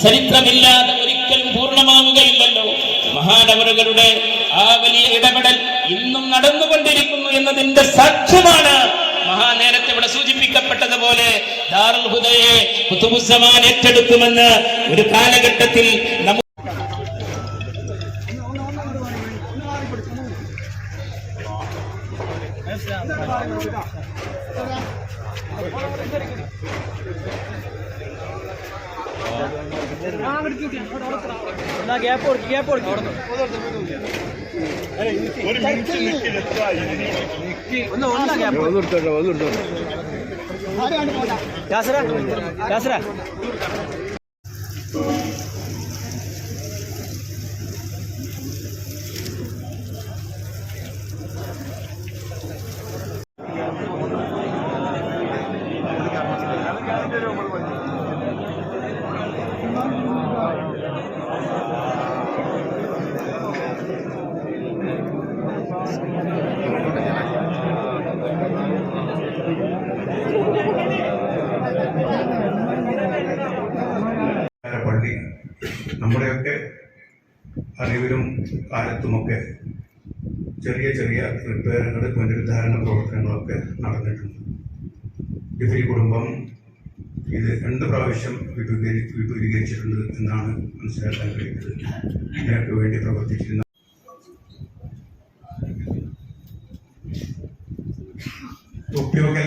ചരിത്രമില്ലാതെ ഒരിക്കലും പൂർണമാവുകയില്ലല്ലോ. മഹാനവറുകളുടെ ആ വലിയ ഇടപെടൽ ഇന്നും നടന്നുകൊണ്ടിരിക്കുന്നു എന്നതിന്റെ സാക്ഷ്യമാണ് മഹാ നേരത്തെ ഇവിടെ സൂചിപ്പിക്കപ്പെട്ടതുപോലെ ഏറ്റെടുക്കുമെന്ന് ഒരു കാലഘട്ടത്തിൽ ഗ്യാപ്പ് കൊടുക്കും ഗ്യാപ്പ് കൊടുക്കും. ഒന്ന് ഒന്നാ ഗ്യാപ്പ്. യാസര യാസര. നമ്മുടെയൊക്കെ അറിവിലും കാലത്തുമൊക്കെ ചെറിയ ചെറിയ റിപ്പയറുകൾ പുനരുദ്ധാരണ പ്രവർത്തനങ്ങളൊക്കെ നടന്നിട്ടുണ്ട്. ഡിഫി കുടുംബം ഇത് രണ്ട് പ്രാവശ്യം വിപുലീകരി വിപുലീകരിച്ചിട്ടുണ്ട് എന്നാണ് മനസ്സിലാക്കാൻ കഴിയുന്നത്. ഇതിനൊക്കെ വേണ്ടി പ്രവർത്തിച്ചിരുന്ന തൊപ്പിയൊക്കെ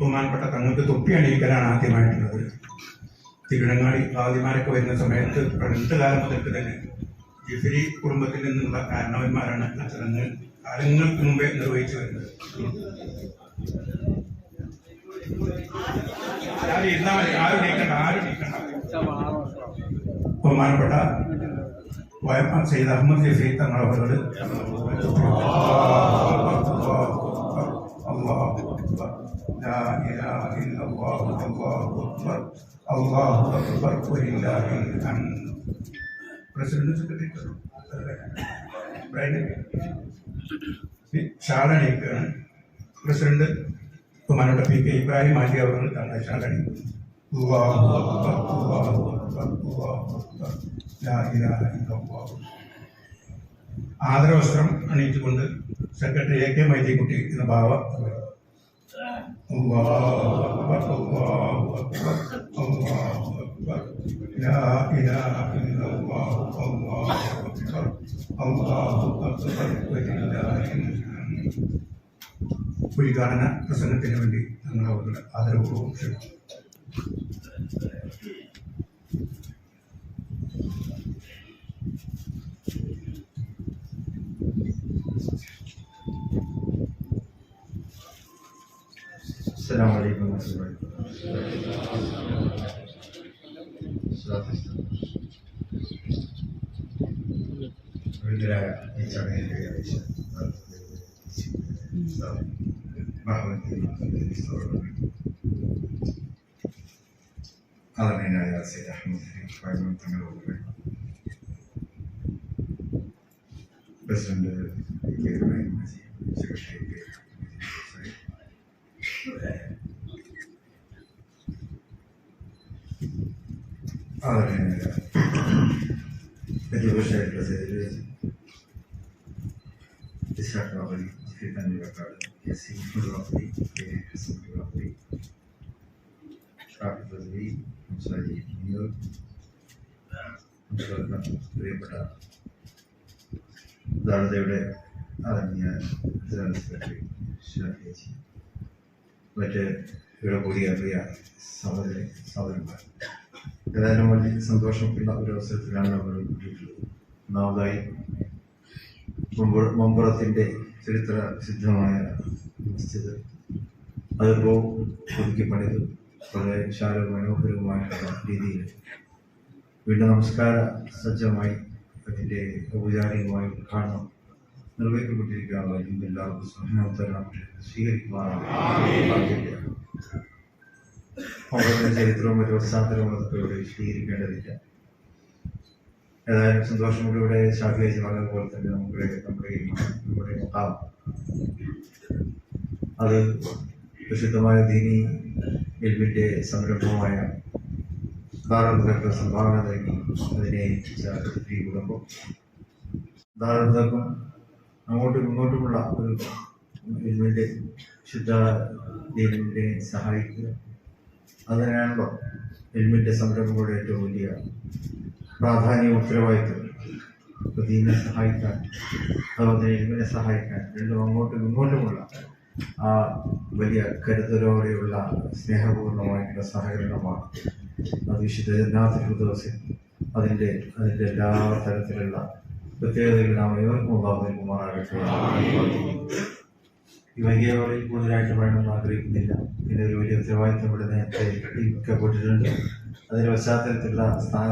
ബഹുമാനപ്പെട്ട തങ്ങൾക്ക് തൊപ്പി അണിയിക്കലാണ് ആദ്യമായിട്ടുള്ളത്. തിരുവനങ്ങാടി ആദ്യമാരൊക്കെ വരുന്ന സമയത്ത് പണ്ട് കാലം മുതൽക്ക് തന്നെ ജിഫരി കുടുംബത്തിൽ നിന്നുള്ള കാരണവന്മാരാണ് ആ ചടങ്ങ് കാലങ്ങൾക്ക് മുമ്പേ നിർവഹിച്ചു വരുന്നത്. ആരും ഇരുന്നാ മതി ആരും നീക്കണ്ട ആരും നീക്കണ്ട. ബഹുമാനപ്പെട്ട വയപ്പ സെയ്ദ് അഹമ്മദ് ജഫീർ തങ്ങളവരോട് പ്രസിഡന്റ് സെക്രട്ടറി ഷാളണിക്കാണ് പ്രസിഡന്റ് ബഹുമാനപ്പെട്ട പി കെ ഇബ്രാഹിം മാജി അവർ തന്ന ഷാളണി. ആദരവസ്ത്രം അണിയിച്ചുകൊണ്ട് സെക്രട്ടറി എ കെ മൈതിക്കുട്ടി എന്ന ഭാവ ഉദ്ഘാടന പ്രസംഗത്തിന് വേണ്ടി ഞങ്ങൾ അവരുടെ ആദരപൂർവം ക്ഷണിച്ചു വൈദ്യരായ ഈ ചടങ്ങിൽ ആദരണീയനായ സൈദ് അഹമ്മദ് ഫൈമൻ തങ്ങളുടെ president K Ibrahim Majeed secretary K Majeed ആദരണീയനായ പ്രതിപക്ഷമായിട്ടുള്ള സൈദിൽ Ishaq Nivakkad K C Muhammad K Hasan Babali Shafi Fasali Musaji Muneer പ്രിയപ്പെട്ട ദാളതയുടെ ആദരണീയ ജനറൽ സെക്രട്ടറി ഷാഫിജി മറ്റ് ഇവിടെ കൂടിയ പ്രിയ സഹോദരി സഹോദരന്മാർ ഏതായാലും വലിയ സന്തോഷമുള്ള ഒരു അവസരത്തിലാണ് നമ്മൾ കൂട്ടിയിട്ടുള്ളത് ഒന്നാമതായി മമ്പുറത്തിന്റെ ചരിത്ര സിദ്ധമായ മസ്ജിദ്. അതിപ്പോൾ പുതുക്കി പണിത് വളരെ വിശാലവും മനോഹരവുമായിട്ടുള്ള രീതിയിൽ വീണ്ടും നമസ്കാര സജ്ജമായി അതിന്റെ ഔപചാരികമായ ഉദ്ഘാടനം നിർവഹിക്കപ്പെട്ടിരിക്കുകയാണ്. എല്ലാവർക്കും സ്വപ്നോത്തരം സ്വീകരിക്കുവാനാണ് ചരിത്രവും മറ്റു പശ്ചാത്തലവും അതൊക്കെ ഇവിടെ വിശദീകരിക്കേണ്ടതില്ല. ഏതായാലും സന്തോഷം കൂടി ഇവിടെ ഷാഫിയാജി പറഞ്ഞതുപോലെ തന്നെ നമുക്ക് നമ്മുടെ നമ്മുടെ മുഖാം അത് പ്രസിദ്ധമായ ദീനി എൽമിന്റെ സംരംഭമായ ദാരുദർക്ക് സംഭാവന നൽകി അതിനെ ഈ കുടുംബം ദാരുദക്കും അങ്ങോട്ടും ഇങ്ങോട്ടുമുള്ള ഒരു എൽമിന്റെ ശുദ്ധ ദീനിനെ സഹായിക്കുക. അതിനാണല്ലോ എൽമിന്റെ സംരംഭങ്ങളുടെ ഏറ്റവും വലിയ പ്രാധാന്യവും ഉത്തരവാദിത്വം. പ്രതിനെ സഹായിക്കാൻ അതുപോലെ എൽമിനെ സഹായിക്കാൻ രണ്ടും അങ്ങോട്ടും ഇങ്ങോട്ടുമുള്ള ആ വലിയ കരുതലോടെയുള്ള സ്നേഹപൂർണമായിട്ടുള്ള സഹകരണമാണ് അത് വിശുദ്ധ ജന്നാഥ് ദിവസം അതിന്റെ അതിന്റെ എല്ലാ തരത്തിലുള്ള പ്രത്യേകതകൾ നാം ഏവർക്കും ഉണ്ടാകുന്ന കുമാറാകട്ടെ ഈ വേളയിൽ കൂടുതലായിട്ട് വേണമെന്ന് ആഗ്രഹിക്കുന്നില്ല. പിന്നെ ഒരു വലിയ ഉത്തരവാദിത്വം ഇവിടെ നേരത്തെ ഇരിക്കപ്പെട്ടിട്ടുണ്ട് അതിന്റെ പശ്ചാത്തലത്തിലുള്ള സ്ഥാന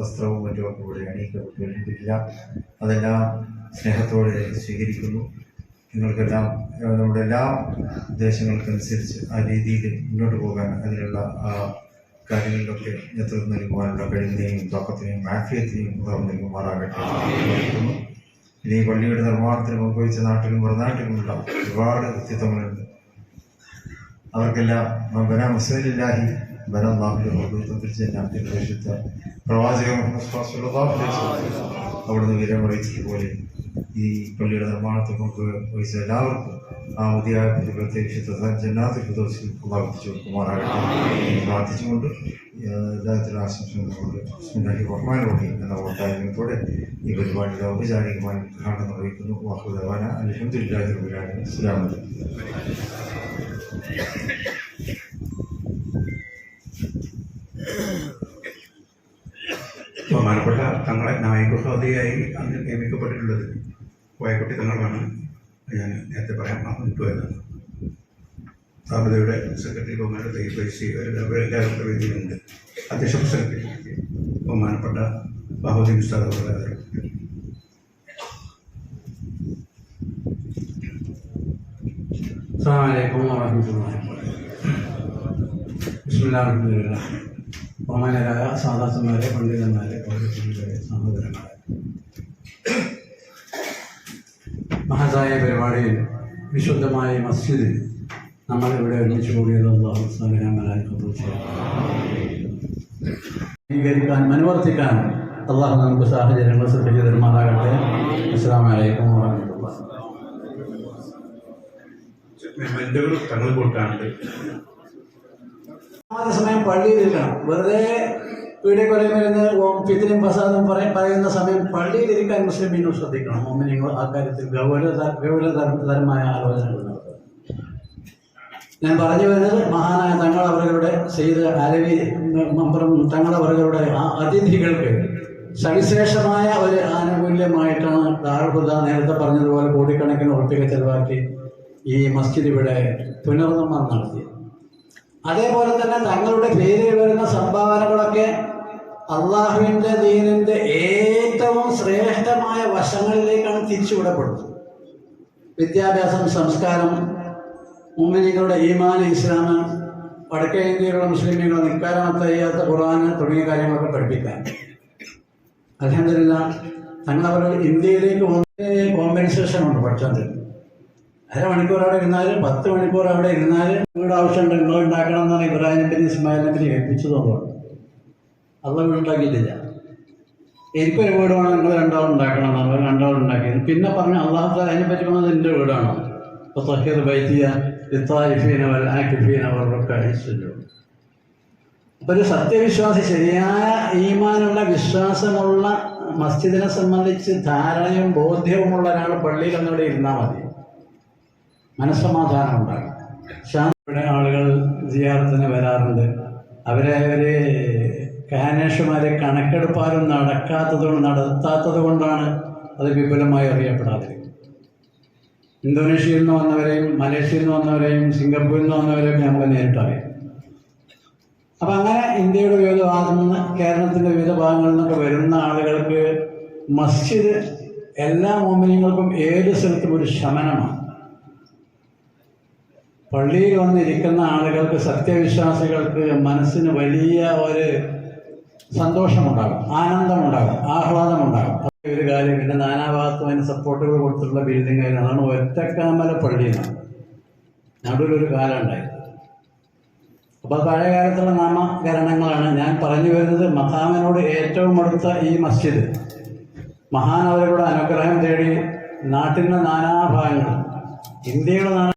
വസ്ത്രവും മറ്റുമൊക്കെ ഇവിടെ അണിയിക്കപ്പെട്ടിട്ടില്ല. അതെല്ലാം സ്നേഹത്തോടെ സ്വീകരിക്കുന്നു. നിങ്ങൾക്കെല്ലാം നമ്മുടെ എല്ലാ ഉദ്ദേശങ്ങൾക്കനുസരിച്ച് ആ രീതിയിൽ മുന്നോട്ട് പോകാൻ അതിനുള്ള കാര്യങ്ങളിലൊക്കെ നേതൃത്വം നൽകുവാനുള്ള കഴിവിനെയും തോക്കത്തിനെയും ആഫിയത്തിനെയും ഉദാഹരണം നൽകുമാറാകട്ടെ. ഇനി പള്ളിയുടെ നിർമ്മാണത്തിന് പങ്കുവച്ച നാട്ടിലും പുറനാട്ടിലുമുള്ള ഒരുപാട് വ്യക്തിത്വങ്ങളുണ്ട് അവർക്കെല്ലാം ബന മുസ്ലിമില്ലാഹി ബന നാട്ടിലെ പ്രവേശിച്ച പ്രവാചക സ്വല്ലല്ലാഹു അലൈഹി വസല്ലം അവിടുന്ന് വിവരം അറിയിച്ചതുപോലെ ഈ പള്ളിയുടെ നിർമ്മാണത്തെ മുമ്പ് വഹിച്ച എല്ലാവർക്കും ആ മതിയായ പ്രത്യേകിച്ച് ജന്നാത്തിൽ എന്ന് പ്രാർത്ഥിച്ചുകൊണ്ട് ഈ പരിപാടിയുടെ ഔപചാരികമായി ഉദ്ഘാടനം നിർവഹിക്കുന്നു. വാഹുദവാന അലൈക്കും. ബഹുമാനപ്പെട്ട തങ്ങളെ നായികഹോദയായി അന്ന് നിയമിക്കപ്പെട്ടിട്ടുള്ളത് കോയക്കുട്ടി തങ്ങളാണ്. ഞാൻ നേരത്തെ പറയാൻ വിട്ടുപോയതാണ് സ്ഥാപനയുടെ സെക്രട്ടറി ബഹുമാനപ്പെട്ട ഈ പൈസ എല്ലാവരുടെ വേദിയിലുണ്ട് അധ്യക്ഷ സെക്രട്ടറി ബഹുമാനപ്പെട്ട ബാഹുദ്ദീൻ ഉസ്താദ് അവരുടെ السلام عليكم ورحمة الله ബിസ്മില്ലാഹിർറഹ്മാനിർറഹീം ബഹുമാനരായ സാദാസന്മാരെ പണ്ഡിതന്മാരെ പൗരന്മാരെ സഹോദരന്മാരെ മഹതായ പരിപാടിയിൽ വിശുദ്ധമായ മസ്ജിദിൽ നമ്മൾ ഇവിടെ ഒരുമിച്ച് കൂടിയത് സ്വീകരിക്കാൻ അനുവർത്തിക്കാൻ അള്ളാഹു നമുക്ക് സാഹചര്യങ്ങൾ സൃഷ്ടിച്ചു തരുമാറാകട്ടെ. അസ്സാം വലൈക്കും വാഹമത്തുള്ള തങ്ങൾ കൊടുക്കാറുണ്ട് ആദ്യ സമയം പള്ളിയിൽ ഇരിക്കണം. വെറുതെ വീഡിയോ കൊലയും വരുന്ന ഫിത്തിനും ഫസാദും പറയും പറയുന്ന സമയം പള്ളിയിലിരിക്കാൻ മുസ്ലിം ഇന്നും ശ്രദ്ധിക്കണം. മോമിനിങ്ങൾ ആ കാര്യത്തിൽ ഗൗരവ ഗൗരവതരമായ ആലോചനകൾ നടത്തുക ഞാൻ പറഞ്ഞു വരുന്നത് മഹാനായ തങ്ങൾ അവരുടെ ചെയ്ത് അലവി മമ്പറം അവരുടെ ആ അതിഥികൾക്ക് സവിശേഷമായ ഒരു ആനുകൂല്യമായിട്ടാണ് ദാർഹുദ നേരത്തെ പറഞ്ഞതുപോലെ കോടിക്കണക്കിന് ഉറപ്പിക ചെലവാക്കി ഈ മസ്ജിദ് ഇവിടെ പുനർനിർമ്മാണം നടത്തി. അതേപോലെ തന്നെ തങ്ങളുടെ പേരിൽ വരുന്ന സംഭാവനകളൊക്കെ അള്ളാഹുവിന്റെ ദീനിന്റെ ഏറ്റവും ശ്രേഷ്ഠമായ വശങ്ങളിലേക്കാണ് തിരിച്ചുവിടപ്പെടുന്നത്. വിദ്യാഭ്യാസം സംസ്കാരം മുമ്മിനികളുടെ ഈമാൻ ഇസ്ലാം വടക്കേ ഇന്ത്യയിലുള്ള മുസ്ലിമുകൾ നിൽക്കാരമത്ത ചെയ്യാത്ത ഖുർആൻ തുടങ്ങിയ കാര്യങ്ങളൊക്കെ പഠിപ്പിക്കാൻ. അലഹമില്ല തങ്ങളവർ ഇന്ത്യയിലേക്ക് കോമ്പൻസേഷൻ ഉണ്ട് പഠിച്ചുകൊണ്ടിരുന്നത് അരമണിക്കൂർ അവിടെ ഇരുന്നാലും പത്ത് മണിക്കൂർ അവിടെ ഇരുന്നാൽ വീട് ആവശ്യമുണ്ട് നിങ്ങൾ ഉണ്ടാക്കണം എന്നാണ് ഇബ്രാഹിം ഇസ്മായിലിനെ ഇസ്മായിൽ നബി ഏൽപ്പിച്ചതുകൊണ്ട് അള്ള വീടുണ്ടാക്കിയിട്ടില്ല എനിക്കൊരു വീട് വേണം നിങ്ങൾ രണ്ടാൾ ഉണ്ടാക്കണം എന്നാണ് രണ്ടാൾ ഉണ്ടാക്കിയത്. പിന്നെ പറഞ്ഞ അള്ളാഹു അതിനെ പറ്റി പറഞ്ഞത് എന്റെ വീടാണോ. അപ്പോൾ സഹ്യത് ബൈത്തിയ ഇത്തായിഫീന വൽ ആക്കിഫീന അവർക്ക് അഴിച്ചല്ലോ അപ്പോൾ ഒരു സത്യവിശ്വാസി ശരിയായ ഈമാനുള്ള വിശ്വാസമുള്ള മസ്ജിദിനെ സംബന്ധിച്ച് ധാരണയും ബോധ്യവുമുള്ള ഒരാൾ പള്ളിയിൽ ഒന്നുകൂടെ ഇരുന്നാൽ മതി. മനസ്സമാധാനം ഉണ്ടാകും ശാന്തിയുടെ ആളുകൾ ജിയാറത്തിന് വരാറുണ്ട്. അവരെ ഒരു കാനേഷുമാരെ കണക്കെടുപ്പാലും നടക്കാത്തത് നടത്താത്തത് കൊണ്ടാണ് അത് വിപുലമായി അറിയപ്പെടാതിരിക്കുന്നത് ഇന്തോനേഷ്യയിൽ നിന്ന് വന്നവരെയും മലേഷ്യയിൽ നിന്ന് വന്നവരെയും സിംഗപ്പൂരിൽ നിന്ന് വന്നവരെയും നമുക്ക് നേരിട്ടറിയാം അപ്പം അങ്ങനെ ഇന്ത്യയുടെ വിവിധ ഭാഗത്തു നിന്ന് കേരളത്തിന്റെ വിവിധ ഭാഗങ്ങളിൽ നിന്നൊക്കെ വരുന്ന ആളുകൾക്ക് മസ്ജിദ് എല്ലാ മോമിനിയങ്ങൾക്കും ഏത് സ്ഥലത്തും ഒരു ശമനമാണ്. പള്ളിയിൽ വന്നിരിക്കുന്ന ആളുകൾക്ക് സത്യവിശ്വാസികൾക്ക് മനസ്സിന് വലിയ ഒരു സന്തോഷമുണ്ടാകും ആനന്ദമുണ്ടാകും ആഹ്ലാദമുണ്ടാകും. ഒരു കാര്യം പിന്നെ നാനാഭാഗത്തും അതിന് സപ്പോർട്ടുകൾ കൊടുത്തിട്ടുള്ള ബിൽഡിംഗ് അതാണ് ഒറ്റക്കാമല പള്ളി എന്നാണ് നടുവിലൊരു കാലം ഉണ്ടായത് അപ്പോൾ പഴയ കാലത്തുള്ള നാമകരണങ്ങളാണ്. ഞാൻ പറഞ്ഞു വരുന്നത് മഹാമനോട് ഏറ്റവും അടുത്ത ഈ മസ്ജിദ്. മഹാനവരുടെ അനുഗ്രഹം തേടി നാട്ടിന്റെ നാനാഭാഗങ്ങൾ ഇന്ത്യയുടെ നാ